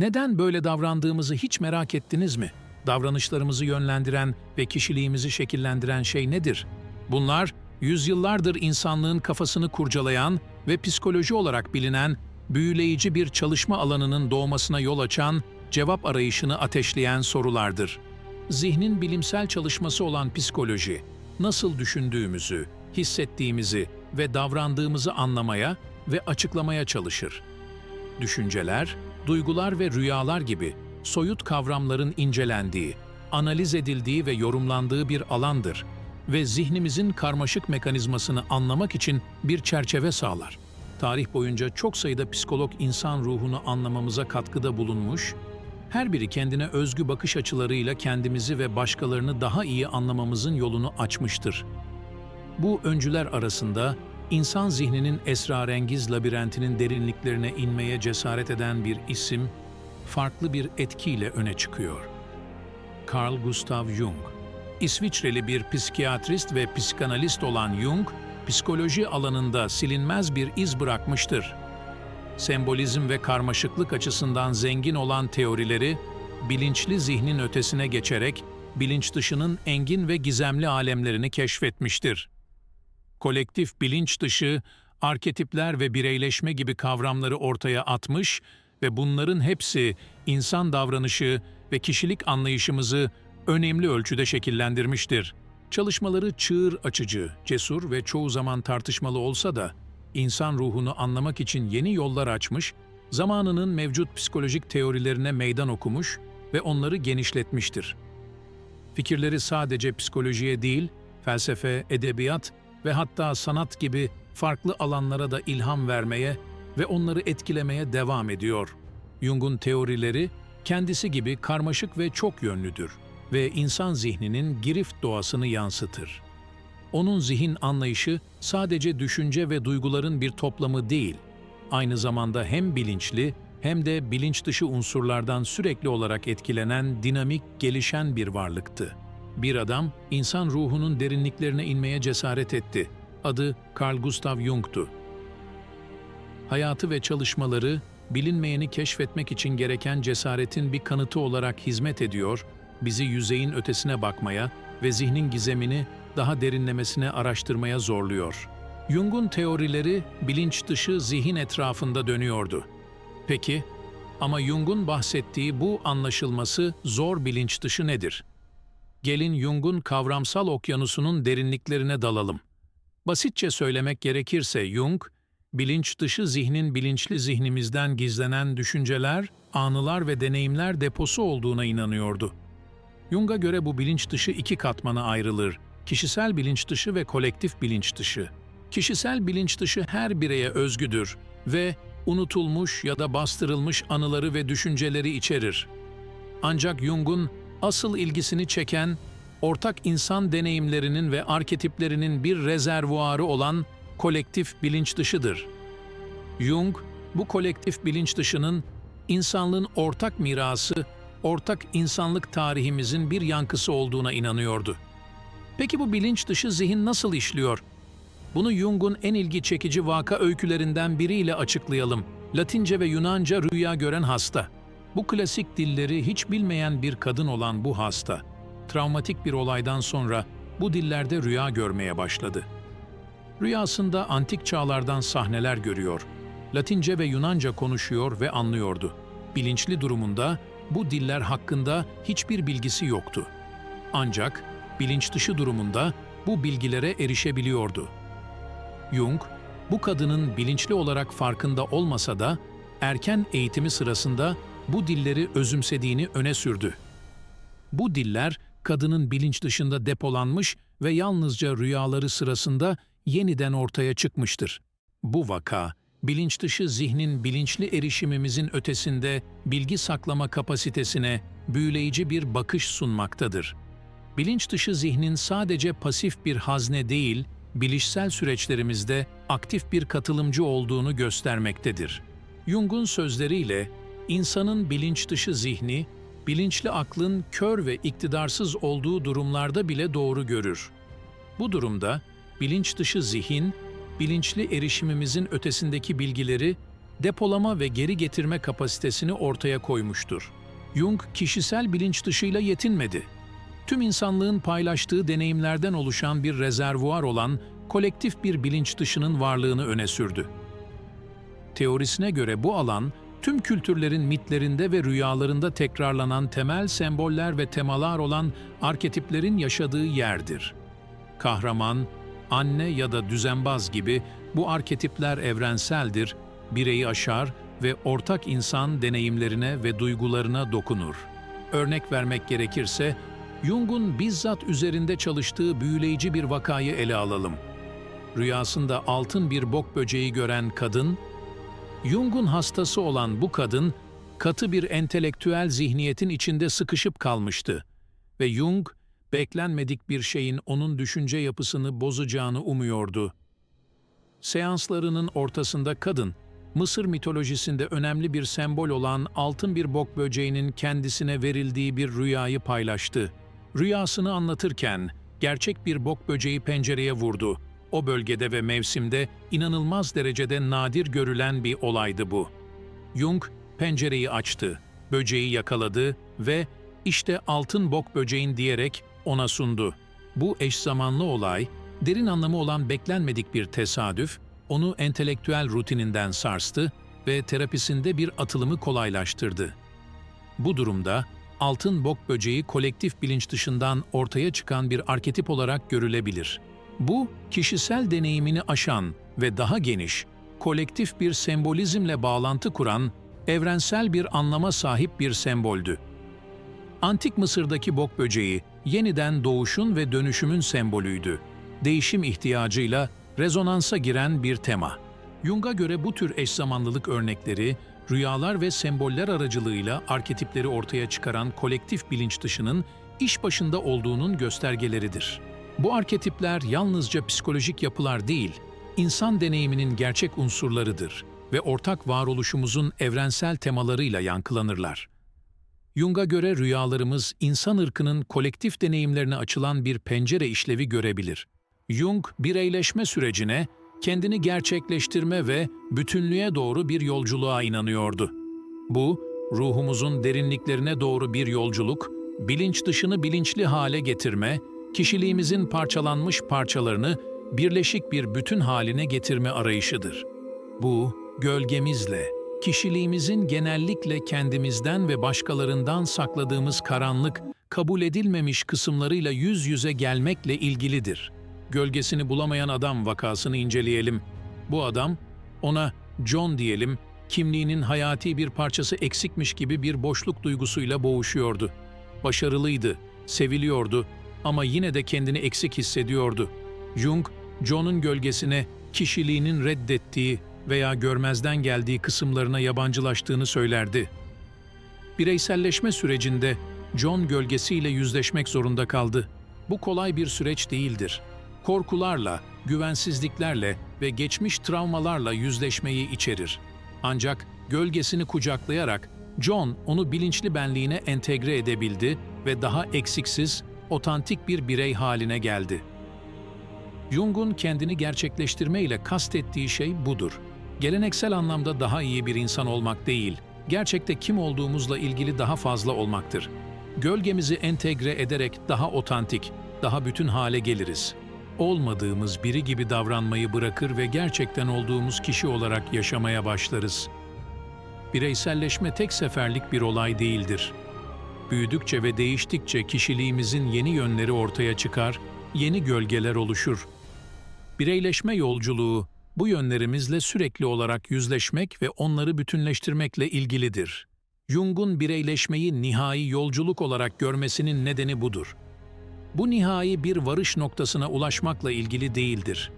Neden böyle davrandığımızı hiç merak ettiniz mi? Davranışlarımızı yönlendiren ve kişiliğimizi şekillendiren şey nedir? Bunlar, yüzyıllardır insanlığın kafasını kurcalayan ve psikoloji olarak bilinen, büyüleyici bir çalışma alanının doğmasına yol açan, cevap arayışını ateşleyen sorulardır. Zihnin bilimsel çalışması olan psikoloji, nasıl düşündüğümüzü, hissettiğimizi ve davrandığımızı anlamaya ve açıklamaya çalışır. Düşünceler, duygular ve rüyalar gibi soyut kavramların incelendiği, analiz edildiği ve yorumlandığı bir alandır ve zihnimizin karmaşık mekanizmasını anlamak için bir çerçeve sağlar. Tarih boyunca çok sayıda psikolog insan ruhunu anlamamıza katkıda bulunmuş, her biri kendine özgü bakış açılarıyla kendimizi ve başkalarını daha iyi anlamamızın yolunu açmıştır. Bu öncüler arasında insan zihninin esrarengiz labirentinin derinliklerine inmeye cesaret eden bir isim, farklı bir etkiyle öne çıkıyor. Carl Gustav Jung İsviçreli bir psikiyatrist ve psikanalist olan Jung, psikoloji alanında silinmez bir iz bırakmıştır. Sembolizm ve karmaşıklık açısından zengin olan teorileri, bilinçli zihnin ötesine geçerek bilinç dışının engin ve gizemli alemlerini keşfetmiştir kolektif bilinç dışı, arketipler ve bireyleşme gibi kavramları ortaya atmış ve bunların hepsi insan davranışı ve kişilik anlayışımızı önemli ölçüde şekillendirmiştir. Çalışmaları çığır açıcı, cesur ve çoğu zaman tartışmalı olsa da insan ruhunu anlamak için yeni yollar açmış, zamanının mevcut psikolojik teorilerine meydan okumuş ve onları genişletmiştir. Fikirleri sadece psikolojiye değil, felsefe, edebiyat ve hatta sanat gibi farklı alanlara da ilham vermeye ve onları etkilemeye devam ediyor. Jung'un teorileri kendisi gibi karmaşık ve çok yönlüdür ve insan zihninin girift doğasını yansıtır. Onun zihin anlayışı sadece düşünce ve duyguların bir toplamı değil, aynı zamanda hem bilinçli hem de bilinç dışı unsurlardan sürekli olarak etkilenen dinamik, gelişen bir varlıktı. Bir adam, insan ruhunun derinliklerine inmeye cesaret etti. Adı Carl Gustav Jung'tu. Hayatı ve çalışmaları, bilinmeyeni keşfetmek için gereken cesaretin bir kanıtı olarak hizmet ediyor, bizi yüzeyin ötesine bakmaya ve zihnin gizemini daha derinlemesine araştırmaya zorluyor. Jung'un teorileri bilinç dışı zihin etrafında dönüyordu. Peki, ama Jung'un bahsettiği bu anlaşılması zor bilinç dışı nedir? Gelin Jung'un kavramsal okyanusunun derinliklerine dalalım. Basitçe söylemek gerekirse Jung, bilinç dışı zihnin bilinçli zihnimizden gizlenen düşünceler, anılar ve deneyimler deposu olduğuna inanıyordu. Jung'a göre bu bilinç dışı iki katmana ayrılır. Kişisel bilinç dışı ve kolektif bilinç dışı. Kişisel bilinç dışı her bireye özgüdür ve unutulmuş ya da bastırılmış anıları ve düşünceleri içerir. Ancak Jung'un asıl ilgisini çeken, ortak insan deneyimlerinin ve arketiplerinin bir rezervuarı olan kolektif bilinç dışıdır. Jung, bu kolektif bilinç dışının insanlığın ortak mirası, ortak insanlık tarihimizin bir yankısı olduğuna inanıyordu. Peki bu bilinç dışı zihin nasıl işliyor? Bunu Jung'un en ilgi çekici vaka öykülerinden biriyle açıklayalım. Latince ve Yunanca rüya gören hasta. Bu klasik dilleri hiç bilmeyen bir kadın olan bu hasta, travmatik bir olaydan sonra bu dillerde rüya görmeye başladı. Rüyasında antik çağlardan sahneler görüyor, Latince ve Yunanca konuşuyor ve anlıyordu. Bilinçli durumunda bu diller hakkında hiçbir bilgisi yoktu. Ancak bilinç dışı durumunda bu bilgilere erişebiliyordu. Jung, bu kadının bilinçli olarak farkında olmasa da erken eğitimi sırasında bu dilleri özümsediğini öne sürdü. Bu diller kadının bilinç dışında depolanmış ve yalnızca rüyaları sırasında yeniden ortaya çıkmıştır. Bu vaka, bilinç dışı zihnin bilinçli erişimimizin ötesinde bilgi saklama kapasitesine büyüleyici bir bakış sunmaktadır. Bilinç dışı zihnin sadece pasif bir hazne değil, bilişsel süreçlerimizde aktif bir katılımcı olduğunu göstermektedir. Jung'un sözleriyle insanın bilinç dışı zihni, bilinçli aklın kör ve iktidarsız olduğu durumlarda bile doğru görür. Bu durumda bilinç dışı zihin, bilinçli erişimimizin ötesindeki bilgileri depolama ve geri getirme kapasitesini ortaya koymuştur. Jung kişisel bilinç dışıyla yetinmedi. Tüm insanlığın paylaştığı deneyimlerden oluşan bir rezervuar olan kolektif bir bilinç dışının varlığını öne sürdü. Teorisine göre bu alan, tüm kültürlerin mitlerinde ve rüyalarında tekrarlanan temel semboller ve temalar olan arketiplerin yaşadığı yerdir. Kahraman, anne ya da düzenbaz gibi bu arketipler evrenseldir, bireyi aşar ve ortak insan deneyimlerine ve duygularına dokunur. Örnek vermek gerekirse, Jung'un bizzat üzerinde çalıştığı büyüleyici bir vakayı ele alalım. Rüyasında altın bir bok böceği gören kadın, Jung'un hastası olan bu kadın, katı bir entelektüel zihniyetin içinde sıkışıp kalmıştı ve Jung, beklenmedik bir şeyin onun düşünce yapısını bozacağını umuyordu. Seanslarının ortasında kadın, Mısır mitolojisinde önemli bir sembol olan altın bir bok böceğinin kendisine verildiği bir rüyayı paylaştı. Rüyasını anlatırken gerçek bir bok böceği pencereye vurdu. O bölgede ve mevsimde inanılmaz derecede nadir görülen bir olaydı bu. Jung pencereyi açtı, böceği yakaladı ve işte altın bok böceğin diyerek ona sundu. Bu eş zamanlı olay, derin anlamı olan beklenmedik bir tesadüf, onu entelektüel rutininden sarstı ve terapisinde bir atılımı kolaylaştırdı. Bu durumda altın bok böceği kolektif bilinç dışından ortaya çıkan bir arketip olarak görülebilir. Bu, kişisel deneyimini aşan ve daha geniş, kolektif bir sembolizmle bağlantı kuran, evrensel bir anlama sahip bir semboldü. Antik Mısır'daki bok böceği, yeniden doğuşun ve dönüşümün sembolüydü. Değişim ihtiyacıyla rezonansa giren bir tema. Jung'a göre bu tür eşzamanlılık örnekleri, rüyalar ve semboller aracılığıyla arketipleri ortaya çıkaran kolektif bilinç dışının iş başında olduğunun göstergeleridir. Bu arketipler yalnızca psikolojik yapılar değil, insan deneyiminin gerçek unsurlarıdır ve ortak varoluşumuzun evrensel temalarıyla yankılanırlar. Jung'a göre rüyalarımız insan ırkının kolektif deneyimlerine açılan bir pencere işlevi görebilir. Jung, bireyleşme sürecine, kendini gerçekleştirme ve bütünlüğe doğru bir yolculuğa inanıyordu. Bu, ruhumuzun derinliklerine doğru bir yolculuk, bilinç dışını bilinçli hale getirme, kişiliğimizin parçalanmış parçalarını birleşik bir bütün haline getirme arayışıdır. Bu, gölgemizle, kişiliğimizin genellikle kendimizden ve başkalarından sakladığımız karanlık, kabul edilmemiş kısımlarıyla yüz yüze gelmekle ilgilidir. Gölgesini bulamayan adam vakasını inceleyelim. Bu adam, ona John diyelim, kimliğinin hayati bir parçası eksikmiş gibi bir boşluk duygusuyla boğuşuyordu. Başarılıydı, seviliyordu ama yine de kendini eksik hissediyordu. Jung, John'un gölgesine kişiliğinin reddettiği veya görmezden geldiği kısımlarına yabancılaştığını söylerdi. Bireyselleşme sürecinde John gölgesiyle yüzleşmek zorunda kaldı. Bu kolay bir süreç değildir. Korkularla, güvensizliklerle ve geçmiş travmalarla yüzleşmeyi içerir. Ancak gölgesini kucaklayarak John onu bilinçli benliğine entegre edebildi ve daha eksiksiz, otantik bir birey haline geldi. Jung'un kendini gerçekleştirme ile kastettiği şey budur. Geleneksel anlamda daha iyi bir insan olmak değil, gerçekte kim olduğumuzla ilgili daha fazla olmaktır. Gölgemizi entegre ederek daha otantik, daha bütün hale geliriz. Olmadığımız biri gibi davranmayı bırakır ve gerçekten olduğumuz kişi olarak yaşamaya başlarız. Bireyselleşme tek seferlik bir olay değildir. Büyüdükçe ve değiştikçe kişiliğimizin yeni yönleri ortaya çıkar, yeni gölgeler oluşur. Bireyleşme yolculuğu, bu yönlerimizle sürekli olarak yüzleşmek ve onları bütünleştirmekle ilgilidir. Jung'un bireyleşmeyi nihai yolculuk olarak görmesinin nedeni budur. Bu nihai bir varış noktasına ulaşmakla ilgili değildir.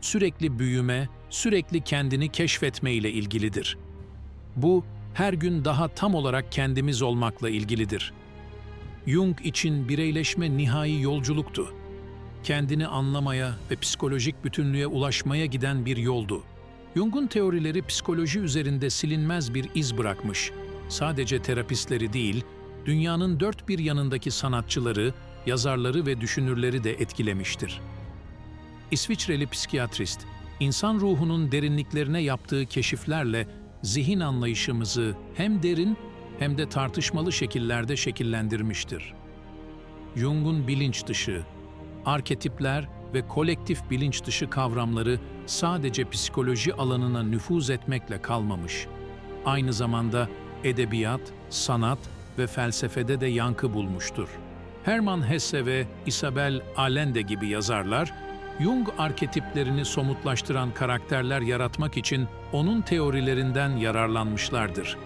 Sürekli büyüme, sürekli kendini keşfetme ile ilgilidir. Bu, her gün daha tam olarak kendimiz olmakla ilgilidir. Jung için bireyleşme nihai yolculuktu kendini anlamaya ve psikolojik bütünlüğe ulaşmaya giden bir yoldu. Jung'un teorileri psikoloji üzerinde silinmez bir iz bırakmış. Sadece terapistleri değil, dünyanın dört bir yanındaki sanatçıları, yazarları ve düşünürleri de etkilemiştir. İsviçreli psikiyatrist, insan ruhunun derinliklerine yaptığı keşiflerle zihin anlayışımızı hem derin hem de tartışmalı şekillerde şekillendirmiştir. Jung'un bilinç dışı, arketipler ve kolektif bilinç dışı kavramları sadece psikoloji alanına nüfuz etmekle kalmamış. Aynı zamanda edebiyat, sanat ve felsefede de yankı bulmuştur. Hermann Hesse ve Isabel Allende gibi yazarlar, Jung arketiplerini somutlaştıran karakterler yaratmak için onun teorilerinden yararlanmışlardır.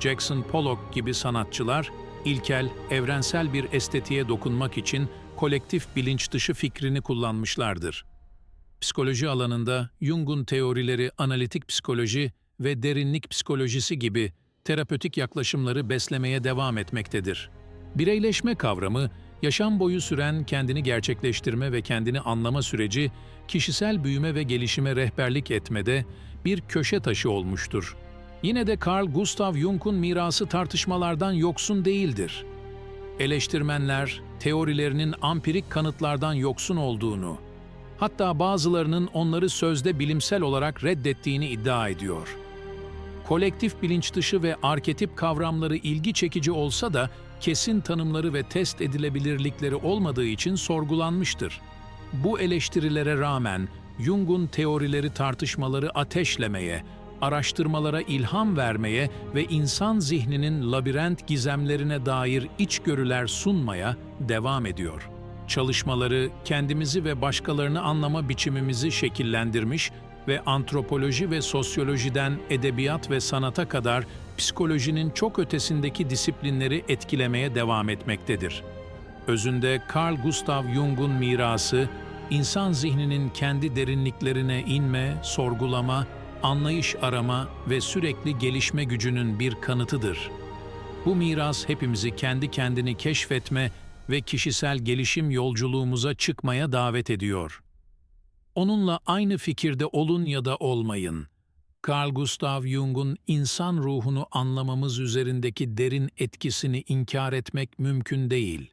Jackson Pollock gibi sanatçılar, ilkel, evrensel bir estetiğe dokunmak için kolektif bilinç dışı fikrini kullanmışlardır. Psikoloji alanında Jung'un teorileri analitik psikoloji ve derinlik psikolojisi gibi terapötik yaklaşımları beslemeye devam etmektedir. Bireyleşme kavramı, yaşam boyu süren kendini gerçekleştirme ve kendini anlama süreci, kişisel büyüme ve gelişime rehberlik etmede bir köşe taşı olmuştur. Yine de Carl Gustav Jung'un mirası tartışmalardan yoksun değildir. Eleştirmenler, teorilerinin ampirik kanıtlardan yoksun olduğunu, hatta bazılarının onları sözde bilimsel olarak reddettiğini iddia ediyor. Kolektif bilinç dışı ve arketip kavramları ilgi çekici olsa da kesin tanımları ve test edilebilirlikleri olmadığı için sorgulanmıştır. Bu eleştirilere rağmen Jung'un teorileri tartışmaları ateşlemeye, araştırmalara ilham vermeye ve insan zihninin labirent gizemlerine dair içgörüler sunmaya devam ediyor. Çalışmaları kendimizi ve başkalarını anlama biçimimizi şekillendirmiş ve antropoloji ve sosyolojiden edebiyat ve sanata kadar psikolojinin çok ötesindeki disiplinleri etkilemeye devam etmektedir. Özünde Carl Gustav Jung'un mirası, insan zihninin kendi derinliklerine inme, sorgulama, anlayış arama ve sürekli gelişme gücünün bir kanıtıdır. Bu miras hepimizi kendi kendini keşfetme ve kişisel gelişim yolculuğumuza çıkmaya davet ediyor. Onunla aynı fikirde olun ya da olmayın. Carl Gustav Jung'un insan ruhunu anlamamız üzerindeki derin etkisini inkar etmek mümkün değil.